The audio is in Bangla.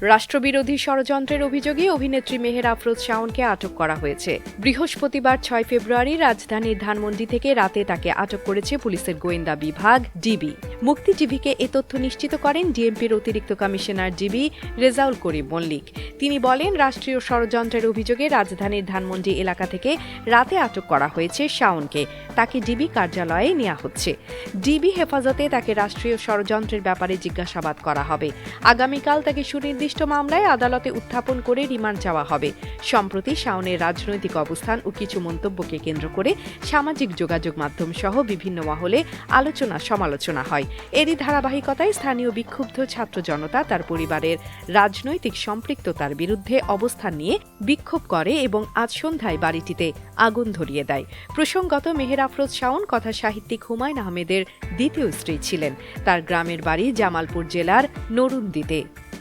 রাষ্ট্রবিরোধী ষড়যন্ত্রের অভিযোগে অভিনেত্রী মেহের আফরোজ শাওনকে আটক করা হয়েছে। বৃহস্পতিবার ছয় ফেব্রুয়ারি রাজধানীর ধানমন্ডি থেকে রাতে তাকে আটক করেছে পুলিশের গোয়েন্দা বিভাগ, ডিবি। মুক্তি টিভিকে এ তথ্য নিশ্চিত করেন ডিএমপির অতিরিক্ত কমিশনার ডিবি রেজাউল করিম মল্লিক। তিনি বলেন, রাষ্ট্রীয় ষড়যন্ত্রের অভিযোগে রাজধানীর ধানমন্ডি এলাকা থেকে রাতে আটক করা হয়েছে শাওনকে। তাকে ডিবি কার্যালয়ে নেওয়া হচ্ছে। ডিবি হেফাজতে তাকে রাষ্ট্রীয় ষড়যন্ত্রের ব্যাপারে জিজ্ঞাসাবাদ করা হবে। আগামীকাল তাকে সুনির্দিষ্ট মামলায় আদালতে উত্থাপন করে রিমান্ড চাওয়া হবে। সম্প্রতি শাওনের রাজনৈতিক অবস্থান ও কিছু মন্তব্যকে কেন্দ্র করে সামাজিক যোগাযোগ মাধ্যম সহ বিভিন্ন মহলে আলোচনা সমালোচনা হয়। এরই ধারাবাহিকতায় স্থানীয় বিক্ষুব্ধ ছাত্র জনতা তার পরিবারের রাজনৈতিক সম্পৃক্ততার বিরুদ্ধে অবস্থান নিয়ে বিক্ষোভ করে এবং আজ সন্ধ্যায় বাড়িটিতে আগুন ধরিয়ে দেয়। প্রসঙ্গত মেহের আফরোজ শাওন কথা সাহিত্যিক হুমায়ুন আহমেদের দ্বিতীয় স্ত্রী ছিলেন। তার গ্রামের বাড়ি জামালপুর জেলার নরুন্দিতে।